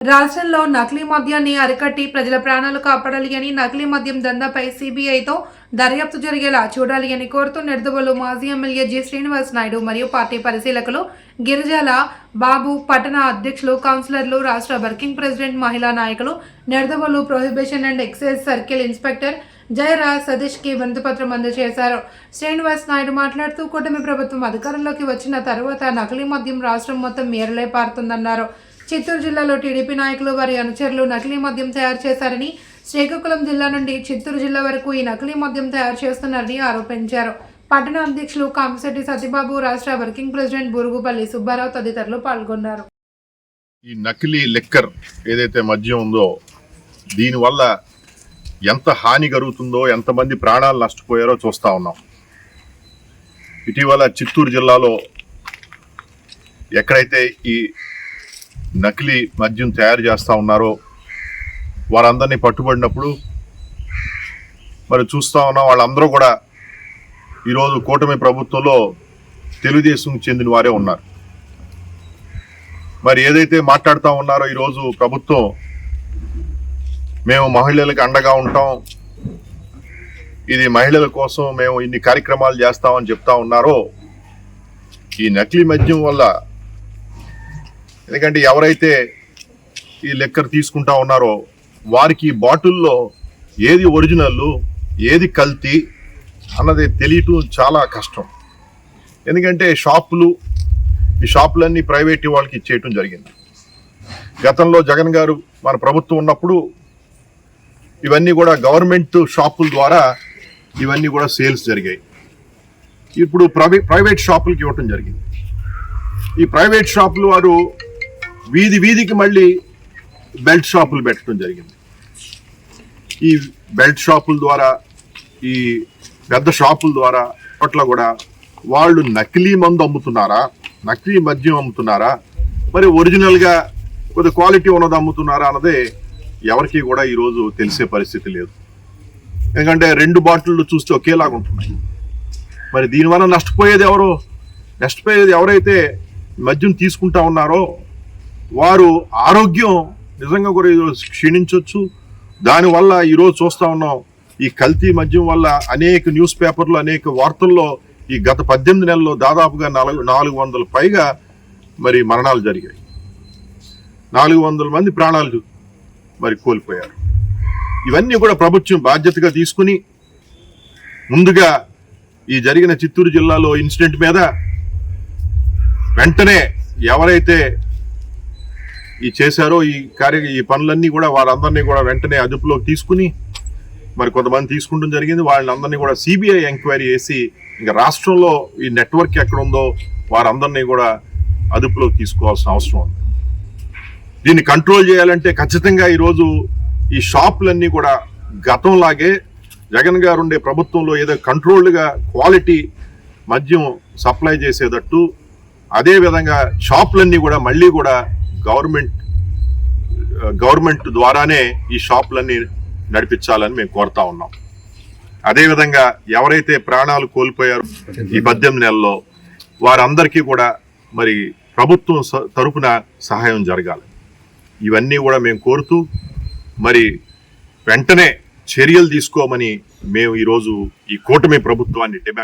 రాష్ట్రంలో నకిలీ మద్యాన్ని అరికట్టి ప్రజల ప్రాణాలు కాపాడాలి అని నకిలీ మద్యం దందాపై సిబిఐతో దర్యాప్తు జరిగేలా చూడాలి అని కోరుతూ నిడదవోలు మాజీ ఎమ్మెల్యే జి శ్రీనివాస్ నాయుడు మరియు పార్టీ పరిశీలకులు గిరిజాల బాబు పట్టణ అధ్యక్షులు కౌన్సిలర్లు రాష్ట్ర వర్కింగ్ ప్రెసిడెంట్ మహిళా నాయకులు Nidadavolu prohibition and excise circle inspector Jayaraj సతీష్కి వినతిపత్రం అందజేశారు. శ్రీనివాస్ నాయుడు మాట్లాడుతూ కూటమి ప్రభుత్వం అధికారంలోకి వచ్చిన తర్వాత నకిలీ మద్యం రాష్ట్రం మొత్తం మేరలే పారుతుందన్నారు చిత్తూరు జిల్లాలో టీడీపీ నాయకులు వారి అనుచరులు నకిలీ మద్యం తయారు చేశారని శ్రీకాకుళం జిల్లా నుండి చిత్తూరు జిల్లా వరకు ఈ నకిలీ మద్యం తయారు చేస్తున్నారని ఆరోపించారు. పట్టణ అధ్యక్షులు కామిశెట్టి సత్యబాబు రాష్ట్ర వర్కింగ్ ప్రెసిడెంట్ బురుగుపల్లి సుబ్బారావు తదితరులు పాల్గొన్నారు. ఈ నకిలీ లిక్కర్ ఏదైతే మద్యం ఉందో దీనివల్ల ఎంత హాని కలుగుతుందో ఎంతమంది ప్రాణాలు నష్టపోయారో చూస్తా ఉన్నాం. ఇటీవల చిత్తూరు జిల్లాలో ఎక్కడైతే ఈ నకిలీ మద్యం తయారు చేస్తూ ఉన్నారో వారందరినీ పట్టుబడినప్పుడు మరి చూస్తూ ఉన్నాం. వాళ్ళందరూ కూడా ఈరోజు కూటమి ప్రభుత్వంలో తెలుగుదేశం చెందిన వారే ఉన్నారు. మరి ఏదైతే మాట్లాడుతూ ఉన్నారో ఈరోజు ప్రభుత్వం మేము మహిళలకు అండగా ఉంటాం. ఇది మహిళల కోసం మేము ఇన్ని కార్యక్రమాలు చేస్తామని చెప్తా ఉన్నారో ఈ నకిలీ మద్యం వల్ల ఎందుకంటే ఎవరైతే ఈ లెక్కర్ తీసుకుంటా ఉన్నారో వారికి బాటిల్లో ఏది ఒరిజినల్ ఏది కల్తీ అన్నది తెలియటం చాలా కష్టం. ఎందుకంటే షాపులు ఈ షాపులన్నీ ప్రైవేట్ వాళ్ళకి ఇచ్చేయటం జరిగింది. గతంలో జగన్ గారు మన ప్రభుత్వం ఉన్నప్పుడు ఇవన్నీ కూడా గవర్నమెంట్ షాపుల ద్వారా ఇవన్నీ కూడా సేల్స్ జరిగాయి. ఇప్పుడు ప్రైవేట్ షాపులకి ఇవ్వటం జరిగింది. ఈ ప్రైవేట్ షాపులు వారు వీధి వీధికి మళ్ళీ బెల్ట్ షాపులు పెట్టడం జరిగింది. ఈ బెల్ట్ షాపుల ద్వారా ఈ పెద్ద షాపుల ద్వారా అప్పట్లో కూడా వాళ్ళు నకిలీ మందు అమ్ముతున్నారా నకిలీ మద్యం అమ్ముతున్నారా మరి ఒరిజినల్గా కొద్ది క్వాలిటీ ఉన్నది అమ్ముతున్నారా అన్నదే ఎవరికి కూడా ఈరోజు తెలిసే పరిస్థితి లేదు. ఎందుకంటే రెండు బాటిళ్ళు చూస్తే ఒకేలాగా ఉంటున్నాయి. మరి దీనివల్ల నష్టపోయేది ఎవరు? నష్టపోయేది ఎవరైతే మద్యం తీసుకుంటా ఉన్నారో వారు ఆరోగ్యం నిజంగా కూడా ఈరోజు క్షీణించవచ్చు దానివల్ల ఈరోజు చూస్తా ఉన్నాం ఈ కల్తీ మద్యం వల్ల అనేక న్యూస్ పేపర్లు అనేక వార్తల్లో ఈ గత పద్దెనిమిది నెలల్లో దాదాపుగా నాలుగు నాలుగు వందల పైగా మరి మరణాలు జరిగాయి. నాలుగు వందల మంది ప్రాణాలు మరి కోల్పోయారు. ఇవన్నీ కూడా ప్రభుత్వం బాధ్యతగా తీసుకుని ముందుగా ఈ జరిగిన చిత్తూరు జిల్లాలో ఇన్సిడెంట్ మీద వెంటనే ఎవరైతే ఈ చేశారో ఈ కార్య ఈ పనులన్నీ కూడా వారందరినీ కూడా వెంటనే అదుపులోకి తీసుకుని మరి కొంతమంది తీసుకుంటం జరిగింది. వాళ్ళని అందరినీ కూడా సిబిఐ ఎంక్వైరీ చేసి ఇంకా రాష్ట్రంలో ఈ నెట్వర్క్ ఎక్కడ ఉందో వారందరినీ కూడా అదుపులోకి తీసుకోవాల్సిన అవసరం ఉంది. దీన్ని కంట్రోల్ చేయాలంటే ఖచ్చితంగా ఈరోజు ఈ షాపులన్నీ కూడా గతంలాగే జగన్ గారు ఉండే ప్రభుత్వంలో ఏదో కంట్రోల్డ్గా క్వాలిటీ మద్యం సప్లై చేసేటట్టు అదేవిధంగా షాపులన్నీ కూడా మళ్ళీ కూడా గవర్నమెంట్ గవర్నమెంట్ ద్వారానే ఈ షాపులన్నీ నడిపించాలని మేము కోరుతా ఉన్నాం. అదేవిధంగా ఎవరైతే ప్రాణాలు కోల్పోయారో ఈ పద్దెనిమిది నెలల్లో వారందరికీ కూడా మరి ప్రభుత్వం తరపున సహాయం జరగాలి. ఇవన్నీ కూడా మేము కోరుతూ మరి వెంటనే చర్యలు తీసుకోమని మేము ఈరోజు ఈ కూటమి ప్రభుత్వాన్ని డిమాండ్